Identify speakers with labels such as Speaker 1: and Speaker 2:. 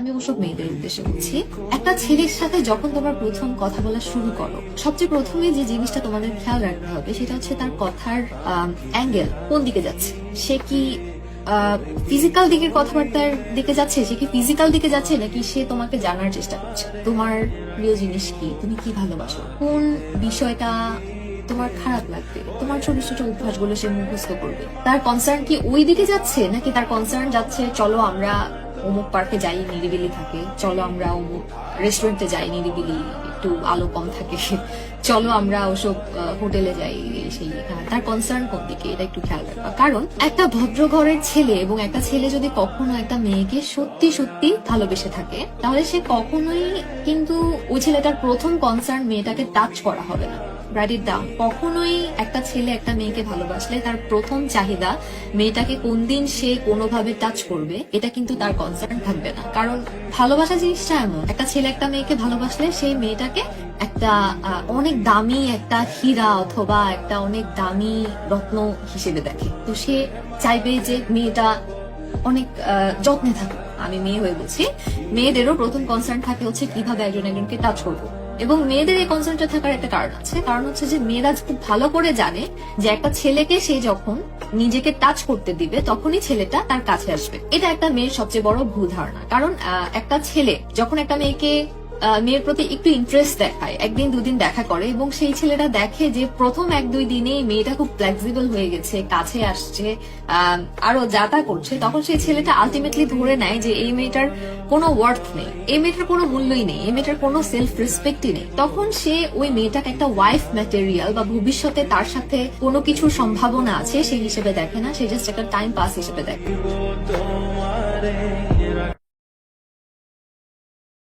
Speaker 1: আমি ওসব মেয়েদের উদ্দেশ্যে বলছি, একটা ছেলের সাথে যখন তোমার প্রথম কথা বলা শুরু করো, সবচেয়ে প্রথমে যে জিনিসটা তোমাদের খেয়াল রাখতে হবে সেটা হচ্ছে তার কথার অ্যাঙ্গেল কোন দিকে যাচ্ছে। সে কি ফিজিক্যাল দিকের কথাবার্তার দিকে যাচ্ছে? সে কি ফিজিক্যাল দিকে যাচ্ছে নাকি সে তোমাকে জানার চেষ্টা করছে? তোমার প্রিয় জিনিস কি? তুমি কি ভালোবাসো? কোন বিষয়টা তোমার খারাপ লাগবে? তোমার ছোট ছোট অভ্যাসগুলো সে মুখস্থ করবে। তার কনসার্ন কি ওই দিকে যাচ্ছে নাকি তার কনসার্ন যাচ্ছে, চলো আমরা অমুক পার্কে যাই নিরিবিলি থাকে। চলো আমরা অমুক রেস্টুরেন্টে যাই নিরিবিলি একটু আলো কম থাকে। চলো আমরা ওসব হোটেলে যাই সেই হ্যাঁ, তার কনসার্ন কোন দিকে এটা একটু খেয়াল রাখবা। কারণ একটা ভদ্র ঘরের ছেলে এবং একটা ছেলে যদি কখনো একটা মেয়েকে সত্যি সত্যি ভালোবেসে থাকে তাহলে সে কখনোই কিন্তু ওই ছেলেটার প্রথম কনসার্ন মেয়েটাকে টাচ করা হবে না। রাইট ইট ডাউন কখনোই একটা ছেলে একটা মেয়েকে ভালোবাসলে তার প্রথম চাহিদা মেয়েটাকে কোন দিন সে কোনোভাবে টাচ করবে, এটা কিন্তু তার কনসার্ন থাকবে না। কারণ ভালোবাসা জিনিসটা এমন, একটা ছেলে একটা মেয়েকে ভালোবাসলে সেই মেয়েটাকে একটা অনেক দামি একটা হীরা অথবা একটা অনেক দামি রত্ন হিসেবে দেখে। তো সে চাইবে যে মেয়েটা অনেক যত্নে থাকুক। আমি মেয়ে হয়ে বলছি মেয়েদেরও প্রথম কনসার্ন থাকে হচ্ছে কীভাবে একজন একজনকে টাচ করব। এবং মেয়েদের এই কনসার্নটা থাকার একটা কারণ আছে। কারণ হচ্ছে যে মেয়েরা খুব ভালো করে জানে যে একটা ছেলেকে সে যখন নিজেকে টাচ করতে দিবে, তখনই ছেলেটা তার কাছে আসবে। এটা একটা মেয়ের সবচেয়ে বড় ভুল ধারণা। কারণ একটা ছেলে যখন একটা মেয়েকে মেয়ের প্রতি একটু ইন্টারেস্ট দেখায়, একদিন দুদিন দেখা করে এবং সেই ছেলেটা দেখে যে প্রথম এক দুই দিনেই মেয়েটা খুব ফ্লেক্সিবল হয়ে গেছে, কাছে আসছে আরও যাতা করছে, তখন সেই ছেলেটা আলটিমেটলি ধরে নেয় যে এই মেয়েটার কোনো ওয়ার্থ নেই, এই মেয়েটার কোনো মূল্যই নেই, এই মেয়েটার কোনো সেলফ রেসপেক্টই নেই তখন সে ওই মেয়েটাকে একটা ওয়াইফ ম্যাটেরিয়াল বা ভবিষ্যতে তার সাথে কোনো কিছুর সম্ভাবনা আছে, সেই হিসেবে দেখে না, সে জাস্ট একটা টাইম পাস হিসেবে দেখে.